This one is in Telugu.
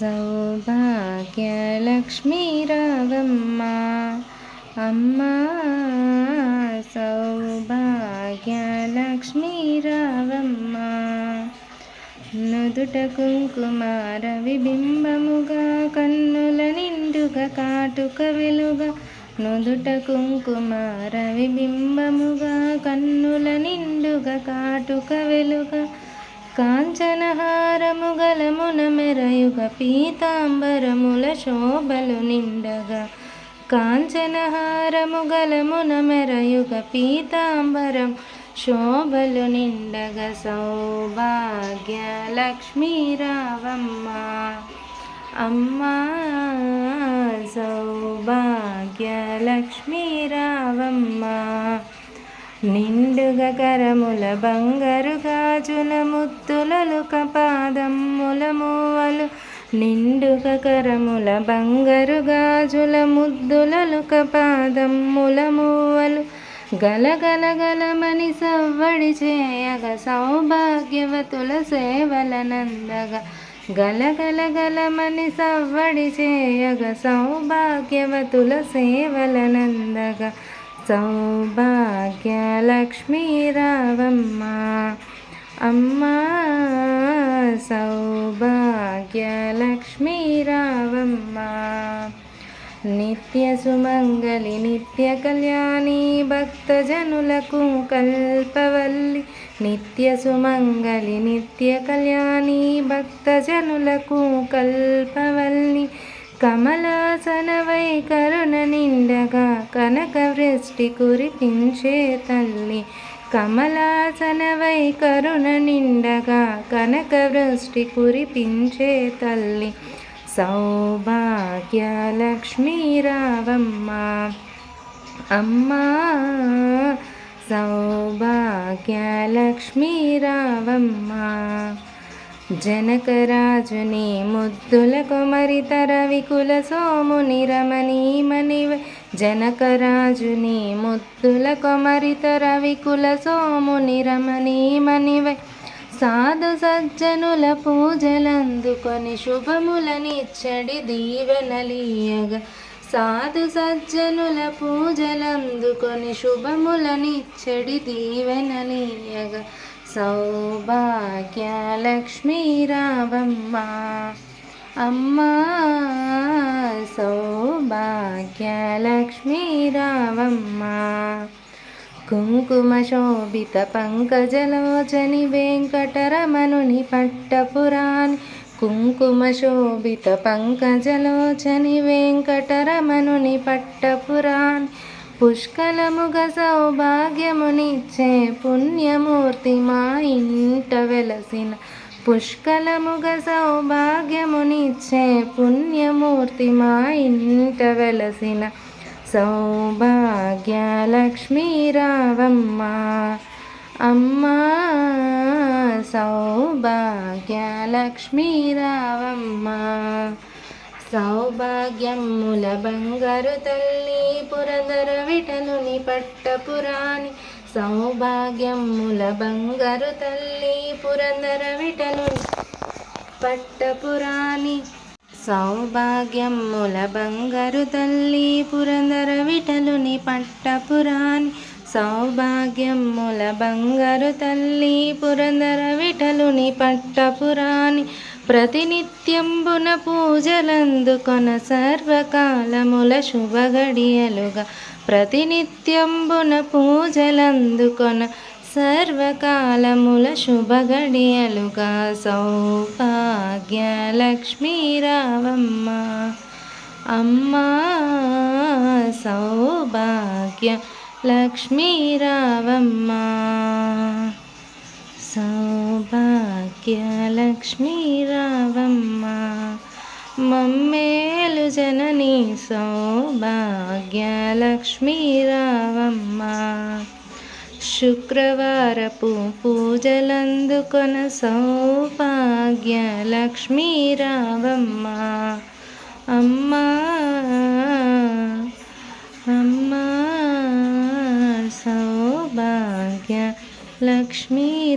సౌభాగ్యలక్ష్మీ రావమ్మ అమ్మా సౌభాగ్యలక్ష్మీ రావమ్మ నుదుట కుంకుమార విబింబముగా కన్నుల నిండుగా కాటుక వెలుగా. నుదుట కుంకుమార విబింబముగా కన్నుల నిండుగా కాటుక వెలుగా. కాంచనహార కాంచనహారము గలమున మెరయుగ పీతాంబరముల శోభలు నిండగా కాంచనహారము గలమున మెరయుగ పీతాంబరం శోభలు నిండగ సౌభాగ్య లక్ష్మీ రావమ్మ అమ్మా సౌభాగ్య లక్ష్మీ రావమ్మ నిండుగ కరముల బంగారుగా ముద్దుల ముద్దులలు పాదమ్ముల మూవలు నిండుగ కరముల బంగారు గాజుల ముద్దులలుక పాదమ్ముల మూవలు గలగల గలమని సవ్వడి చేయగ సౌభాగ్యవతుల సేవల నందగా. గలగల గలమని సవ్వడి చేయగ సౌభాగ్యవతుల సేవల నందగా. సౌభాగ్యలక్ష్మీ రావమ్మ అమ్మా సౌభాగ్యలక్ష్మీ రావమ్మ నిత్య సుమంగళి నిత్య కళ్యాణి భక్తజనులకు కల్పవల్లి. నిత్య సుమంగళి నిత్య కళ్యాణి భక్తజనులకు కల్పవల్లి. కమలాసనవై కరుణ నిండగా కనక వృష్టి కురిపించే తల్లి. కమలాసనవై కరుణ నిండగా కనక వృష్టి కురిపించే తల్లి. సౌభాగ్య లక్ష్మీ రావమ్మ. అమ్మా! సౌభాగ్య లక్ష్మీ రావమ్మ. జనకరాజుని ముద్దుల కొమరితర వికుల సోముని రమణీమణివ. జనకరాజుని ముద్దుల కొమరితర వికుల సోముని రమణీమణివై. సాధు సజ్జనుల పూజలందుకొని శుభములనిచ్చడి దీవెనలీయగా. సాధు సజ్జనుల పూజలందుకొని శుభములనిచ్చడి దీవెనలీయగా. సౌభాగ్యలక్ష్మీ రావమ్మ అమ్మా సౌభాగ్యలక్ష్మీ రావమ్మ కుంకుమ శోభిత పంకజలోచని వెంకటరమణుని పట్టపురాణి కుంకుమ శోభిత పంకజలోచని వెంకటరమణుని పట్టపురాణి పుష్కలముగ సౌభాగ్యమునిచ్చే పుణ్యమూర్తి మా ఇంట వెలసిన. పుష్కలముగ సౌభాగ్యమునిచ్చే పుణ్యమూర్తి మా ఇంట వెలసిన. సౌభాగ్య లక్ష్మీ రావమ్మ అమ్మా సౌభాగ్య లక్ష్మీ రావమ్మ. సౌభాగ్యముల బంగారు తల్లి పురందర విటలుని పట్టపురాణి సౌభాగ్యముల బంగారు తల్లి పురందర విటలుని పట్టపురాణి సౌభాగ్యముల బంగారు తల్లి పురందర విటలుని పట్టపురాణి సౌభాగ్యముల బంగారు తల్లి పురందర విటలుని పట్టపురాణి ప్రతినిత్యంబున పూజలందుకొన సర్వకాలముల శుభగడియలుగా. ప్రతినిత్యంబున పూజలందుకొన సర్వకాలముల శుభగడియలుగా. సౌభాగ్య లక్ష్మీ రావమ్మ అమ్మా సౌభాగ్య లక్ష్మీ రావమ్మ సౌభాగ్యలక్ష్మీ రావమ్మ మమ్మేలు జనని సౌభాగ్యలక్ష్మీ రావమ్మ. శుక్రవారపు పూజలందుకొన సౌభాగ్యలక్ష్మీ రావమ్మ. అమ్మా అమ్మా సౌభాగ్య లక్ష్మీ